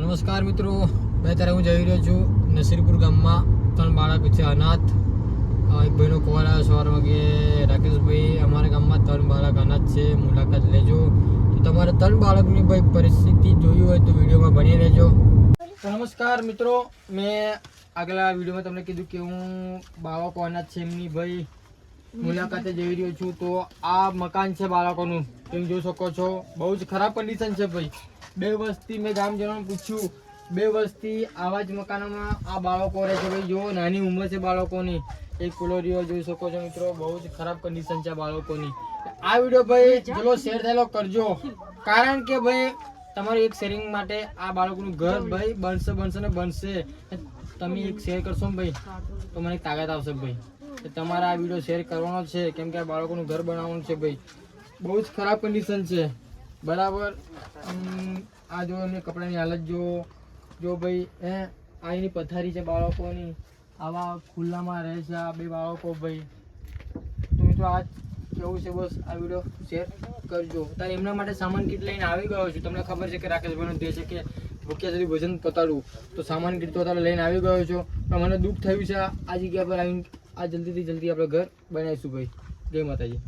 નમસ્કાર મિત્રો. મેં અત્યારે હું જઈ રહ્યો છું નસીરપુર ગામમાં. ત્રણ બાળક છે અનાથ. એક ભાઈનો કોલ આવ્યો સવારમાં કે રાકેશભાઈ, અમારા ગામમાં ત્રણ બાળક અનાથ છે. મુલાકાત લેજો. તો તમારે ત્રણ બાળકની ભાઈ પરિસ્થિતિ જોઈ હોય તો વિડીયોમાં બની રહેજો. તો નમસ્કાર મિત્રો. મેં આગલા વિડીયોમાં તમને કીધું કે હું બાળકો અનાથ છે એમની ભાઈ મુલાકાતે જઈ રહ્યો છું. તો આ મકાન છે બાળકોનું. તમે જોઈ શકો છો. બહુ જ ખરાબ કન્ડિશન છે ભાઈ. બે વર્ષથી મેં ગામજનોને પૂછ્યું, બે વર્ષથી આવા જ મકાનોમાં આ બાળકો રહે છે. ભાઈ જો નાની ઉંમર છે બાળકોની. એક ફુલોરીઓ જોઈ શકો છો મિત્રો, બહુ જ ખરાબ કન્ડિશન છે બાળકોની. આ વીડિયો ભાઈ, ચલો શેર થયેલો કરજો. કારણ કે ભાઈ, તમારું એક શેરિંગ માટે આ બાળકોનું ઘર ભાઈ, બનશે બનશે ને બનશે. તમે એક શેર કરશો ને ભાઈ, તો મને તાકાત આવશે ભાઈ. તમારે આ વીડિયો શેર કરવાનો છે. કેમ કે આ બાળકોનું ઘર બનાવવાનું છે ભાઈ. બહુ જ ખરાબ કન્ડિશન છે. બરાબર. આ જો એમની કપડાની હાલત જો જો ભાઈ આ એની પથારી છે બાળકોની. આવા ખુલ્લામાં રહે છે આ બે બાળકો ભાઈ. તો મિત્રો, આ કેવું છે બસ? આ વીડિયો શેર કરજો. તારે એમના માટે સામાન કીટ લઈને આવી ગયો છું. તમને ખબર છે કે રાકેશભાઈનો ધ્યેય છે કે ભૂખ્યા સુધી ભોજન પતાડવું. તો સામાન કીટ તો તારે લઈને આવી ગયો છું. પણ મને દુઃખ થયું છે આ જગ્યા પર આવીને આ જલ્દીથી જલ્દી આપણે ઘર બનાવીશું ભાઈ. જય માતાજી.